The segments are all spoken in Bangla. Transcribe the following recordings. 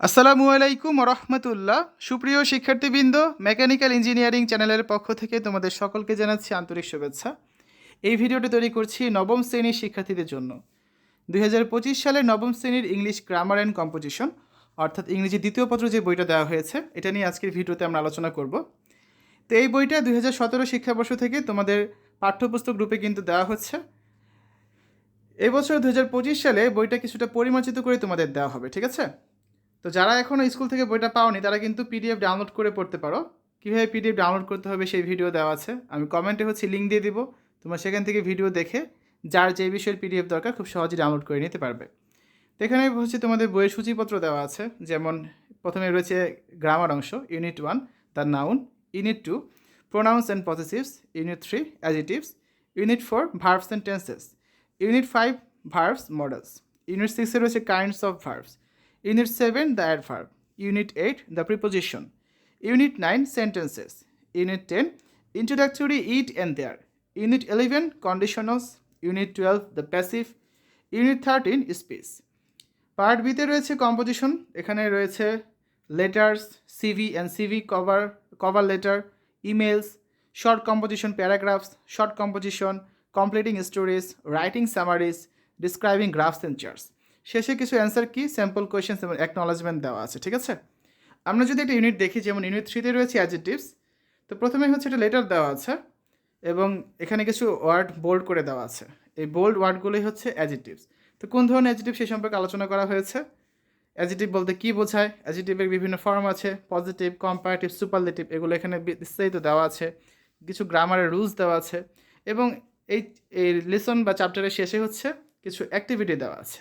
আসসালামু আলাইকুম রহমতুল্লাহ। সুপ্রিয় শিক্ষার্থীবৃন্দ, মেকানিক্যাল ইঞ্জিনিয়ারিং চ্যানেলের পক্ষ থেকে তোমাদের সকলকে জানাচ্ছি আন্তরিক শুভেচ্ছা। এই ভিডিওটি তৈরি করছি নবম শ্রেণির শিক্ষার্থীদের জন্য। দুই সালের নবম শ্রেণির ইংলিশ গ্রামার অ্যান্ড কম্পোজিশন, অর্থাৎ ইংরেজি দ্বিতীয় পত্র যে বইটা দেওয়া হয়েছে, এটা নিয়ে আজকের ভিডিওতে আমরা আলোচনা করব। তো এই বইটা দুই হাজার সতেরো শিক্ষাবর্ষ থেকে তোমাদের পাঠ্যপুস্তক রূপে কিন্তু দেওয়া হচ্ছে। এবছর দু হাজার পঁচিশ সালে বইটা কিছুটা পরিমার্জিত করে তোমাদের দেওয়া হবে, ঠিক আছে? তো যারা এখনও স্কুল থেকে বইটা পাওনি, তারা কিন্তু পিডিএফ ডাউনলোড করে পড়তে পারো। কীভাবে পিডিএফ ডাউনলোড করতে হবে সেই ভিডিও দেওয়া আছে। আমি কমেন্টে হচ্ছে লিঙ্ক দিয়ে দিব। তোমরা সেখান থেকে ভিডিও দেখে, যার যে বিষয়ের পিডিএফ দরকার, খুব সহজে ডাউনলোড করে নিতে পারবে। তো এখানে হচ্ছে তোমাদের বইয়ের সূচিপত্র দেওয়া আছে। যেমন, প্রথমে রয়েছে গ্রামার অংশ unit one the noun unit two pronouns and positives unit three adjectives unit four verbs and tenses unit five verbs modals unit সিক্সে রয়েছে kinds of verbs unit seven the adverb unit eight the preposition unit nine sentences unit ten introductory it and there unit eleven conditions unit twelve the passive unit thirteen space part বিতে রয়েছে কম্পোজিশন এখানে রয়েছে letters CV and CV cover cover letter emails short composition paragraphs short composition completing stories writing summaries describing graphs and charts শেষে কিছু অ্যান্সার কি? স্যাম্পল কোয়েশ্চেন্স এবং অ্যাকনোলজমেন্ট দেওয়া আছে, ঠিক আছে? আমরা যদি একটা ইউনিট দেখি, যেমন ইউনিট থ্রিতে রয়েছে অ্যাজেটিভস তো প্রথমে হচ্ছে একটা লেটার দেওয়া আছে এবং এখানে কিছু ওয়ার্ড বোল্ড করে দেওয়া আছে। এই বোল্ড ওয়ার্ডগুলোই হচ্ছে অ্যাজেটিভস তো কোন ধরনের অ্যাজেটিভ সে সম্পর্কে আলোচনা করা হয়েছে? অ্যাজেটিভ বলতে কী বোঝায়? অ্যাজেটিভের বিভিন্ন ফর্ম আছে পজিটিভ কম্পারেটিভ সুপারলেটিভ এগুলো এখানে বিস্তারিত দেওয়া আছে। কিছু গ্রামারের রুলস দেওয়া আছে এবং এই এই লেসন বা চ্যাপ্টারের শেষে হচ্ছে কিছু অ্যাক্টিভিটি দেওয়া আছে।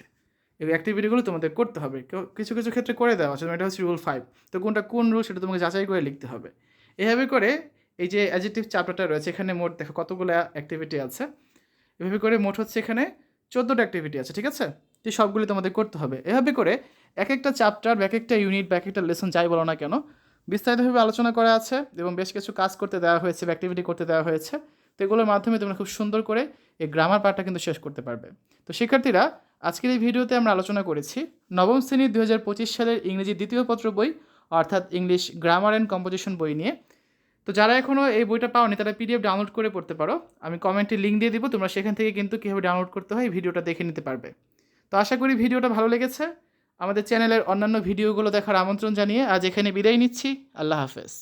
এই অ্যাক্টিভিটিগুলো তোমাদের করতে হবে। কিছু কিছু ক্ষেত্রে করে দেওয়া আছে এটা হচ্ছে রুল ফাইভ তো কোনটা কোন রুল সেটা তোমাকে যাচাই করে লিখতে হবে। এভাবে করে এই যে অ্যাজেটিভ চ্যাপ্টারটা রয়েছে, এখানে মোট দেখো কতগুলো অ্যাক্টিভিটি আছে। এভাবে করে মোট হচ্ছে এখানে চোদ্দোটা অ্যাক্টিভিটি আছে, ঠিক আছে? যে সবগুলি তোমাদের করতে হবে। এভাবে করে এক একটা চ্যাপ্টার এক একটা ইউনিট বা এক একটা লেসন যাই বলো না কেন, বিস্তারিতভাবে আলোচনা করা আছে এবং বেশ কিছু কাজ করতে দেওয়া হয়েছে বা অ্যাক্টিভিটি করতে দেওয়া হয়েছে। তো এগুলোর মাধ্যমে তোমরা খুব সুন্দর করে এই গ্রামার পার্টটা কিন্তু শেষ করতে পারবে। তো শিক্ষার্থীরা আজকের এই ভিডিওতে আমরা আলোচনা করেছি নবম শ্রেণির দু হাজার পঁচিশ সালের ইংরেজি দ্বিতীয় পত্র বই, অর্থাৎ ইংলিশ গ্রামার অ্যান্ড কম্পোজিশন বই নিয়ে। তো যারা এখনও এই বইটা পাওনি, তারা পিডিএফ ডাউনলোড করে পড়তে পারো। আমি কমেন্টে লিঙ্ক দিয়ে দিব, তোমরা সেখান থেকে কিন্তু কীভাবে ডাউনলোড করতে হয় ভিডিওটা দেখে নিতে পারবে। তো আশা করি ভিডিওটা ভালো লেগেছে। আমাদের চ্যানেলের অন্যান্য ভিডিওগুলো দেখার আমন্ত্রণ জানিয়ে আজ এখানে বিদায় নিচ্ছি। আল্লাহ হাফেজ।